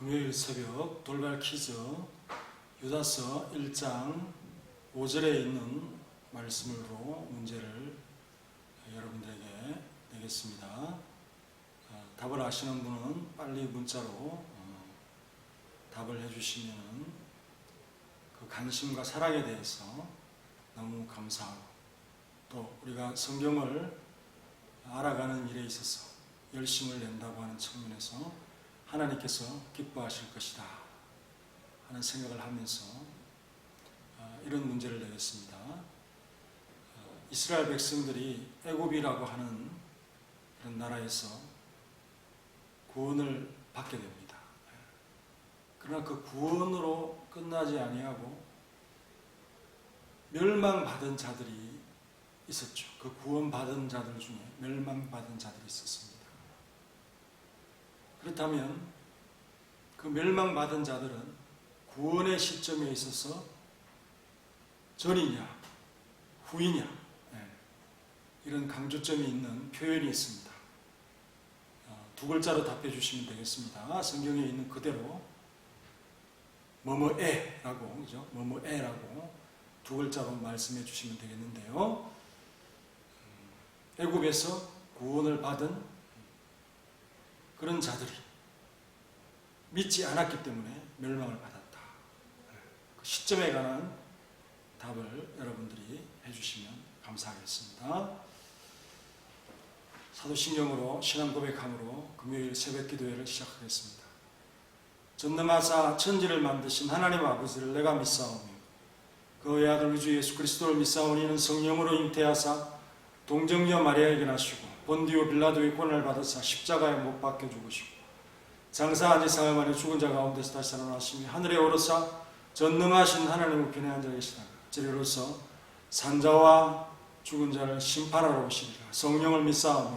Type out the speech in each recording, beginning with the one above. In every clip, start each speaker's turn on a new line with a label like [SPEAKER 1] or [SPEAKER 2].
[SPEAKER 1] 금요일 새벽 돌발 퀴즈 유다서 1장 5절에 있는 말씀으로 문제를 여러분들에게 내겠습니다. 어, 답을 아시는 분은 빨리 문자로 어, 답을 해주시면 그 관심과 사랑에 대해서 너무 감사하고 또 우리가 성경을 알아가는 일에 있어서 열심을 낸다고 하는 측면에서 하나님께서 기뻐하실 것이다 하는 생각을 하면서 어, 이런 문제를 내겠습니다. 어, 이스라엘 백성들이 애굽이라고 하는 그런 나라에서 구원을 받게 됩니다. 그러나 그 구원으로 끝나지 아니하고 멸망받은 자들이 있었죠. 그 구원받은 자들 중에 멸망받은 자들이 있었습니다. 그렇다면 그 멸망받은 자들은 구원의 시점에 있어서 전이냐 후이냐 예, 이런 강조점이 있는 표현이 있습니다. 어, 두 글자로 답해 주시면 되겠습니다. 성경에 있는 그대로 뭐뭐에라고 그죠? 뭐뭐에라고 두 글자로 말씀해 주시면 되겠는데요. 음, 애굽에서 구원을 받은 그런 자들이 믿지 않았기 때문에 멸망을 받았다. 그 시점에 관한 답을 여러분들이 해주시면 감사하겠습니다. 사도신경으로 신앙 고백함으로 금요일 새벽 기도회를 시작하겠습니다. 전능하사 천지를 만드신 하나님 아버지를 내가 믿사오며 그의 아들 우주 예수 그리스도를 믿사오니 이는 성령으로 잉태하사 동정녀 마리아에게 나시고 본디오 빌라도의 권을 받으사 십자가에 못 박혀 죽으시고 장사한 지 사흘 만에 죽은 자 가운데서 다시 살아나시며 하늘에 오르사 전능하신 하나님 우편에 앉아 계시다가 저리로서 산자와 죽은 자를 심판하러 오시리라. 성령을 믿사오며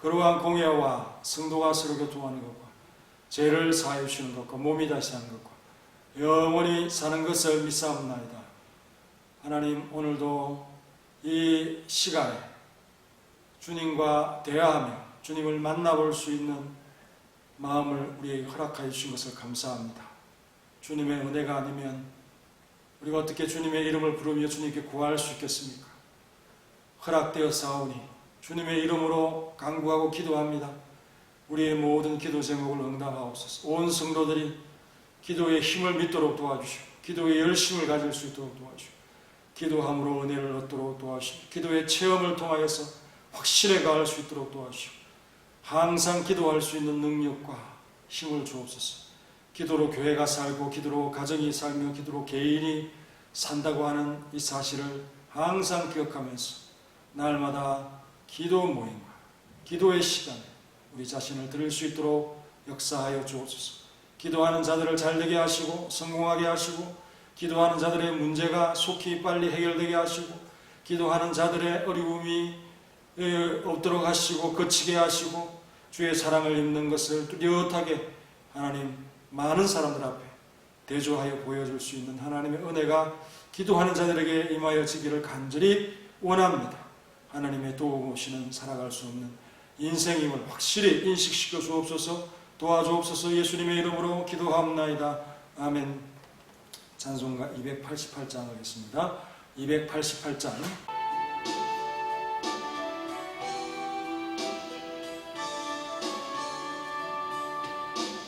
[SPEAKER 1] 그러한 공예와 성도가 서로 교통하는 것과 죄를 사하여 주시는 것과 몸이 다시 사는 것과 영원히 사는 것을 믿사옵나이다. 하나님 오늘도 이 시간에 주님과 대화하며 주님을 만나볼 수 있는 마음을 우리에게 허락하여 주신 것을 감사합니다. 주님의 은혜가 아니면 우리가 어떻게 주님의 이름을 부르며 주님께 구할 수 있겠습니까? 허락되어 사오니 주님의 이름으로 간구하고 기도합니다. 우리의 모든 기도 제목을 응답하옵소서. 온 성도들이 기도의 힘을 믿도록 도와주시고 기도의 열심을 가질 수 있도록 도와주시고 기도함으로 은혜를 얻도록 도와주시고 기도의 체험을 통하여서 확실해 가할 수 있도록 도와주시고 항상 기도할 수 있는 능력과 힘을 주옵소서. 기도로 교회가 살고 기도로 가정이 살며 기도로 개인이 산다고 하는 이 사실을 항상 기억하면서 날마다 기도 모임과 기도의 시간에 우리 자신을 드릴 수 있도록 역사하여 주옵소서. 기도하는 자들을 잘되게 하시고 성공하게 하시고 기도하는 자들의 문제가 속히 빨리 해결되게 하시고 기도하는 자들의 어려움이 예, 없도록 하시고 거치게 하시고 주의 사랑을 입는 것을 뚜렷하게 하나님 많은 사람들 앞에 대조하여 보여줄 수 있는 하나님의 은혜가 기도하는 자들에게 임하여지기를 간절히 원합니다. 하나님의 도움 없이는 살아갈 수 없는 인생임을 확실히 인식시켜 주옵소서 도와주옵소서 예수님의 이름으로 기도합나이다. 아멘. 찬송가 288장 하겠습니다. 288장.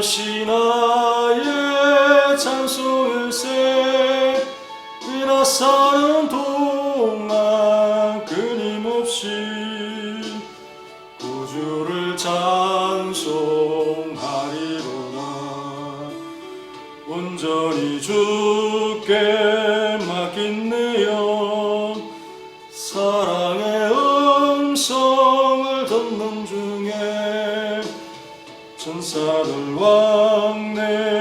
[SPEAKER 1] 것이 나 천사들 왕래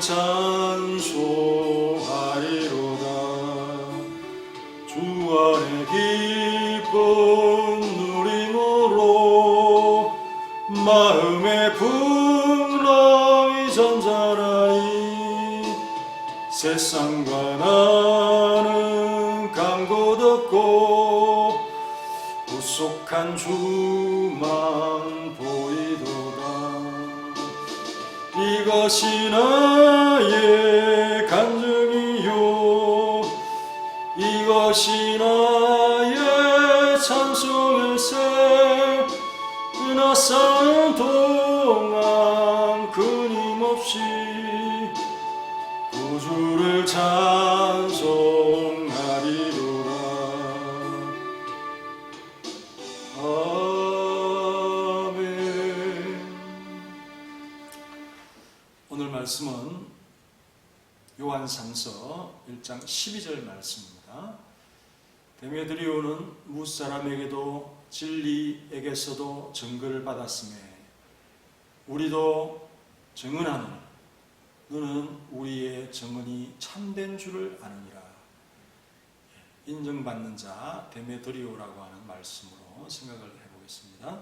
[SPEAKER 1] 찬송하리로다. 주 안에 기쁜 누림으로 마음의 풍랑이 잔잔하니 세상과 나는 간곳 없고 구속한 주만 보이도다. 이것이 나 12절 말씀입니다. 데메드리오는 무사람에게도 진리에게서도 증거를 받았음에 우리도 증언하는 너는 우리의 증언이 참된 줄을 아느니라. 인정받는 자 데메드리오라고 하는 말씀으로 생각을 해보겠습니다.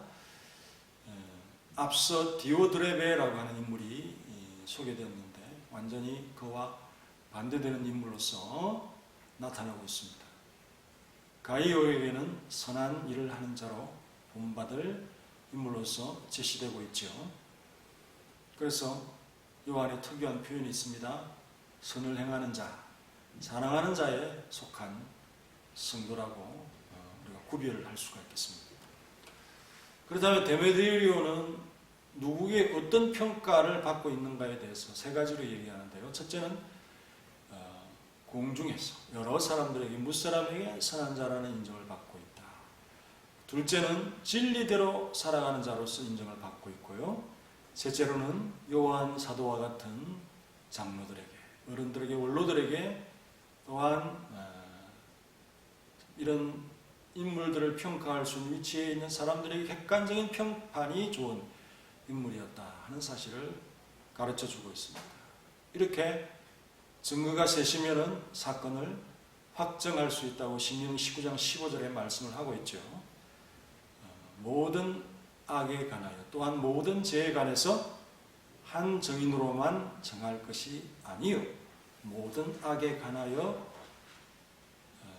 [SPEAKER 1] 에, 앞서 디오드레베라고 하는 인물이 이, 소개되었는데 완전히 그와 반대되는 인물로서 나타나고 있습니다. 가이오에게는 선한 일을 하는 자로 본받을 인물로서 제시되고 있죠. 그래서 요한의 특유한 표현이 있습니다. 선을 행하는 자, 사랑하는 자에 속한 성도라고 어, 우리가 구별을 할 수가 있겠습니다. 그렇다면 데메드리오는 누구의 어떤 평가를 받고 있는가에 대해서 세 가지로 얘기하는데요. 첫째는 어, 공중에서 여러 사람들에게 무사람에게 선한 자라는 인정을 받고 있다. 둘째는 진리대로 살아가는 자로서 인정을 받고 있고요. 셋째로는 요한 사도와 같은 장로들에게, 어른들에게, 원로들에게 또한 어, 이런 인물들을 평가할 수 있는 위치에 있는 사람들에게 객관적인 평판이 좋은 인물이었다 하는 사실을 가르쳐 주고 있습니다. 이렇게 증거가 세시면은 사건을 확정할 수 있다고 신명 19장 15절에 말씀을 하고 있죠. 어, 모든 악에 관하여 또한 모든 죄에 관해서 한 정인으로만 정할 것이 아니요 모든 악에 관하여 어,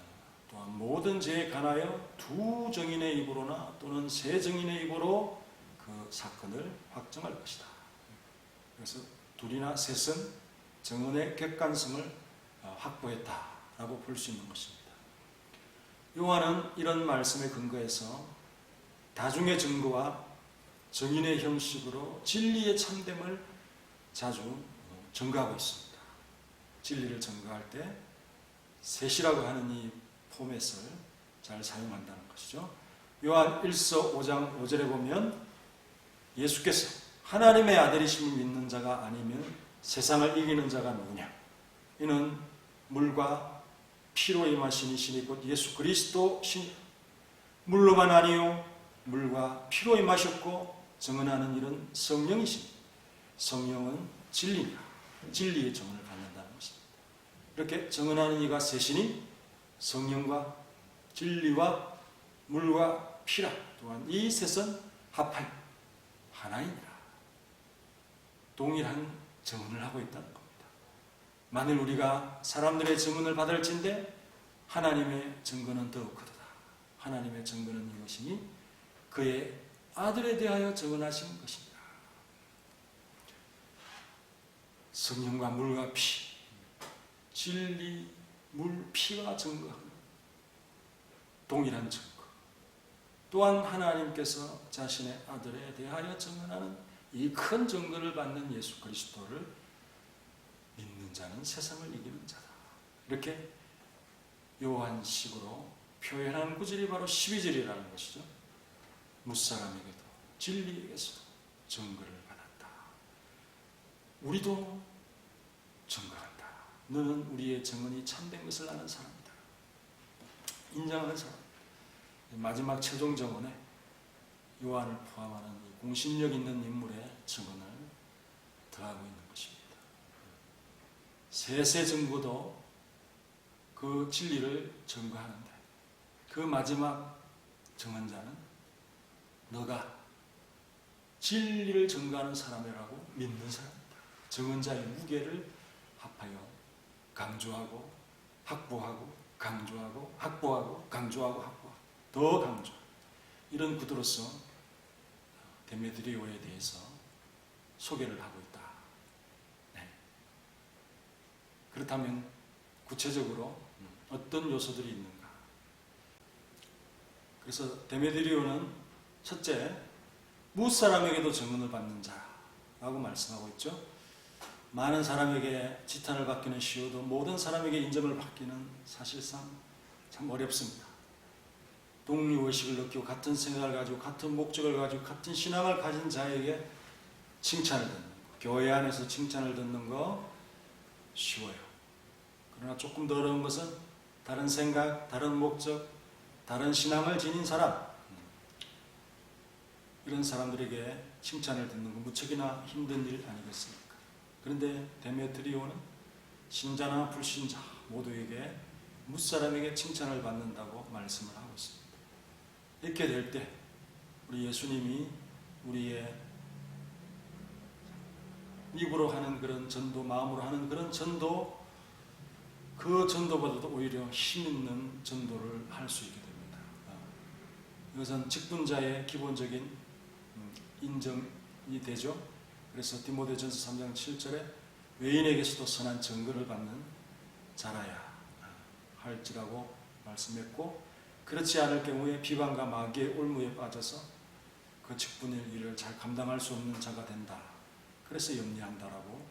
[SPEAKER 1] 또한 모든 죄에 관하여 두 정인의 입으로나 또는 세 정인의 입으로 그 사건을 확정할 것이다. 그래서 둘이나 셋은 정언의 객관성을 어, 확보했다라고 볼 수 있는 것입니다. 요한은 이런 말씀에 근거해서 다중의 증거와 정인의 형식으로 진리의 참됨을 자주 어, 증거하고 있습니다. 진리를 증거할 때 셋이라고 하는 이 포맷을 잘 사용한다는 것이죠. 요한 1서 5장 5절에 보면 예수께서 하나님의 아들이심을 믿는 자가 아니면 세상을 이기는 자가 누구냐? 이는 물과 피로 임하신 이신이 곧 예수 그리스도 신 물로만 아니요 물과 피로 임하셨고 증언하는 일은 성령이신 성령은 진리니라. 진리의 증언을 받는다는 것입니다. 이렇게 증언하는 이가 셋이니 성령과 진리와 물과 피라. 또한 이 셋은 합한 하나이니라. 동일한 증언을 하고 있다는 겁니다. 만일 우리가 사람들의 증언을 받을진데 하나님의 증거는 더욱 크도다. 하나님의 증거는 이것이니 그의 아들에 대하여 증언하신 것이니라. 성령과 물과 피, 진리, 물, 피와 증거하는 동일한 증거. 또한 하나님께서 자신의 아들에 대하여 증언하는 이 큰 증거를 받는 예수 그리스도를 믿는 자는 세상을 이기는 자다. 이렇게 요한식으로 표현한 구절이 바로 12절이라는 것이죠. 무사람에게도 진리에게서도 증거를 받았다. 우리도 증거한다. 너는 우리의 증언이 참된 것을 아는 사람이다. 인정하는 사람. 마지막 최종 정언에 요한을 포함하는 이 공신력 있는 인물의 증언을 더하고 있는 것입니다. 세세 증거도 그 진리를 증거하는데 그 마지막 증언자는 너가 진리를 증거하는 사람이라고 믿는 사람이다. 증언자의 무게를 합하여 강조하고 확보하고 강조하고 확보하고 강조하고 확보하고 더 강조 이런 구도로서 데메드리오에 대해서 소개를 하고 있다. 네. 그렇다면 구체적으로 어떤 요소들이 있는가? 그래서 데메드리오는 첫째 무사람에게도 증언을 받는 자라고 말씀하고 있죠. 많은 사람에게 지탄을 받기는 쉬워도 모든 사람에게 인정을 받기는 사실상 참 어렵습니다. 동료 의식을 느끼고 같은 생각을 가지고 같은 목적을 가지고 같은 신앙을 가진 자에게 칭찬을 듣는 거, 교회 안에서 칭찬을 듣는 거 쉬워요. 그러나 조금 더 어려운 것은 다른 생각, 다른 목적, 다른 신앙을 지닌 사람 이런 사람들에게 칭찬을 듣는 건 무척이나 힘든 일 아니겠습니까? 그런데 데메트리오는 신자나 불신자 모두에게 무사람에게 칭찬을 받는다고 말씀을 하고 이렇게 될 때 우리 예수님이 우리의 입으로 하는 그런 전도, 마음으로 하는 그런 전도, 그 전도보다도 오히려 힘 있는 전도를 할 수 있게 됩니다. 아, 이것은 직분자의 기본적인 음, 인정이 되죠. 그래서 디모데전서 3장 7절에 외인에게서도 선한 증거를 받는 자라야 할지라고 말씀했고 그렇지 않을 경우에 비방과 마귀의 올무에 빠져서 그 직분의 일을 잘 감당할 수 없는 자가 된다. 그래서 염려한다라고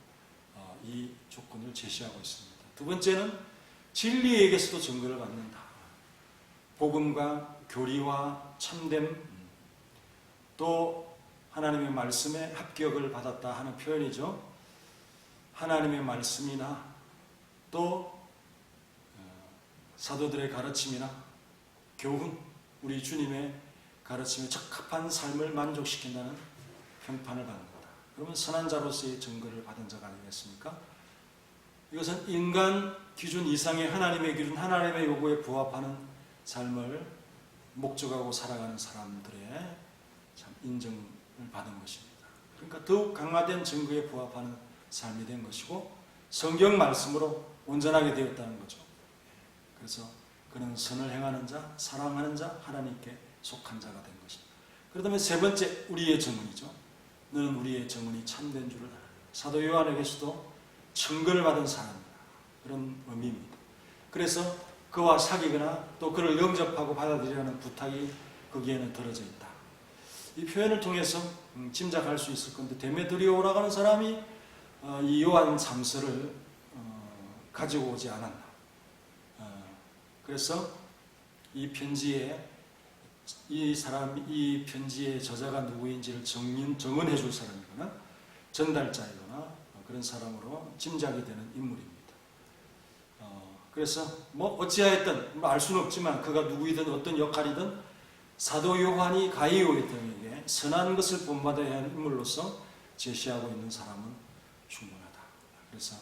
[SPEAKER 1] 어, 이 조건을 제시하고 있습니다. 두 번째는 진리에게서도 증거를 받는다. 복음과 교리와 참됨 또 하나님의 말씀에 합격을 받았다 하는 표현이죠. 하나님의 말씀이나 또 어, 사도들의 가르침이나 교훈, 우리 주님의 가르침에 적합한 삶을 만족시킨다는 평판을 받는다. 그러면 선한 자로서의 증거를 받은 자가 아니겠습니까? 이것은 인간 기준 이상의 하나님의 기준, 하나님의 요구에 부합하는 삶을 목적하고 살아가는 사람들의 참 인정을 받은 것입니다. 그러니까 더욱 강화된 증거에 부합하는 삶이 된 것이고 성경 말씀으로 온전하게 되었다는 거죠. 그래서 그는 선을 행하는 자, 사랑하는 자, 하나님께 속한 자가 된 것입니다. 그렇다면 세 번째 우리의 증언이죠. 너는 우리의 증언이 참된 줄을 알아. 사도 요한에게서도 증거를 받은 사람이다. 그런 의미입니다. 그래서 그와 사귀거나 또 그를 영접하고 받아들이라는 부탁이 거기에는 들어져 있다. 이 표현을 통해서 음, 짐작할 수 있을 건데 데메드리오라고 하는 사람이 어, 이 요한 3서를 어, 가지고 오지 않았나. 어, 그래서 이 편지에 이 사람 이 편지의 저자가 누구인지를 정인, 정언해 줄 사람이거나 전달자이거나 어, 그런 사람으로 짐작이 되는 인물입니다. 어, 그래서 뭐 어찌하였든 알 수는 없지만 그가 누구이든 어떤 역할이든 사도 요한이 가이오의 등에게 선한 것을 본받아야 하는 인물로서 제시하고 있는 사람은 충분하다. 그래서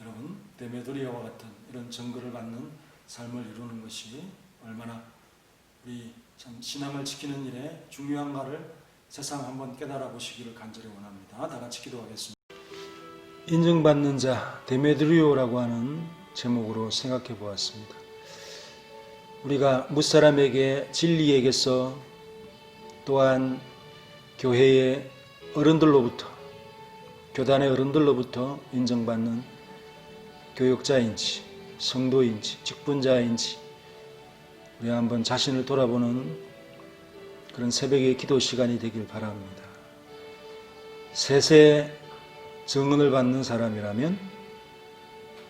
[SPEAKER 1] 여러분 데메드리아와 같은 이런 증거를 받는 삶을 이루는 것이 얼마나 우리 참 신앙을 지키는 일에 중요한가를 세상 한번 깨달아 보시기를 간절히 원합니다. 다 같이 기도하겠습니다. 인정받는 자 데메드리오라고 하는 제목으로 생각해 보았습니다. 우리가 무사람에게 진리에게서 또한 교회의 어른들로부터 교단의 어른들로부터 인정받는 교육자인지 성도인지 직분자인지 우리 한번 자신을 돌아보는 그런 새벽의 기도 시간이 되길 바랍니다. 세세 증언을 받는 사람이라면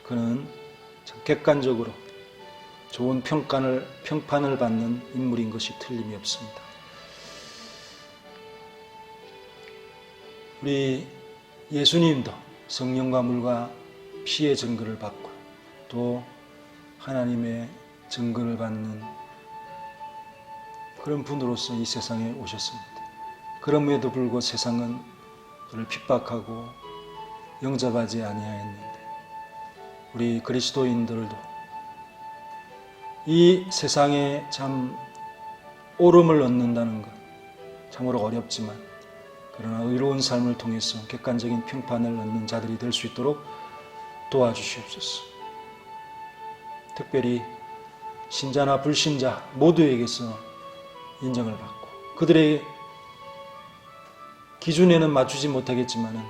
[SPEAKER 1] 그는 참 객관적으로 좋은 평가를, 평판을 받는 인물인 것이 틀림이 없습니다. 우리 예수님도 성령과 물과 피의 증거를 받고 또 하나님의 증거를 받는 그런 분으로서 이 세상에 오셨습니다. 그럼에도 불구하고 세상은 그를 핍박하고 영접하지 아니하였는데 우리 그리스도인들도 이 세상에 참 오름을 얻는다는 것 참으로 어렵지만 그러나 의로운 삶을 통해서 객관적인 평판을 얻는 자들이 될 수 있도록 도와주시옵소서. 특별히 신자나 불신자 모두에게서 인정을 받고 그들의 기준에는 맞추지 못하겠지만은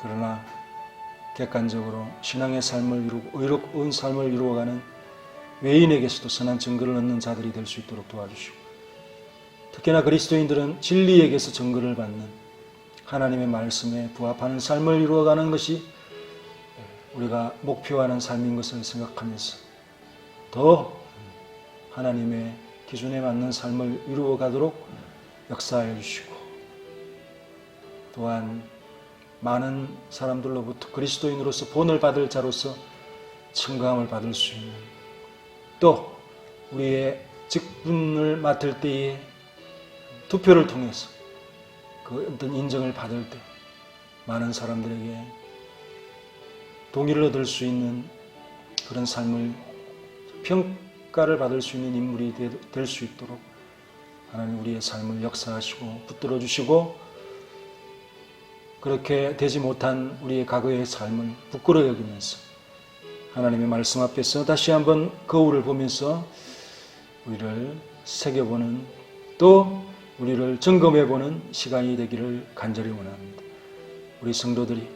[SPEAKER 1] 그러나 객관적으로 신앙의 삶을 이루고 의로운 삶을 이루어가는 외인에게서도 선한 증거를 얻는 자들이 될 수 있도록 도와주시고 특히나 그리스도인들은 진리에게서 증거를 받는 하나님의 말씀에 부합하는 삶을 이루어가는 것이 우리가 목표하는 삶인 것을 생각하면서 더 하나님의 기준에 맞는 삶을 이루어 가도록 역사하여 주시고 또한 많은 사람들로부터 그리스도인으로서 본을 받을 자로서 청감을 받을 수 있는 또 우리의 직분을 맡을 때에 투표를 통해서 그 어떤 인정을 받을 때 많은 사람들에게 동의를 얻을 수 있는 그런 삶을 평가를 받을 수 있는 인물이 될 수 있도록 하나님 우리의 삶을 역사하시고 붙들어 주시고 그렇게 되지 못한 우리의 과거의 삶을 부끄러 여기면서 하나님의 말씀 앞에서 다시 한번 거울을 보면서 우리를 새겨보는 또 우리를 점검해보는 시간이 되기를 간절히 원합니다. 우리 성도들이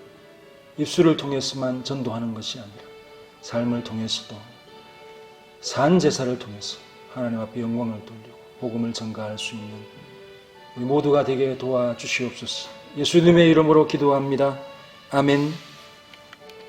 [SPEAKER 1] 입술을 통해서만 전도하는 것이 아니라 삶을 통해서도 산 제사를 통해서 하나님 앞에 영광을 돌리고 복음을 전가할 수 있는 우리 모두가 되게 도와주시옵소서. 예수님의 이름으로 기도합니다. 아멘.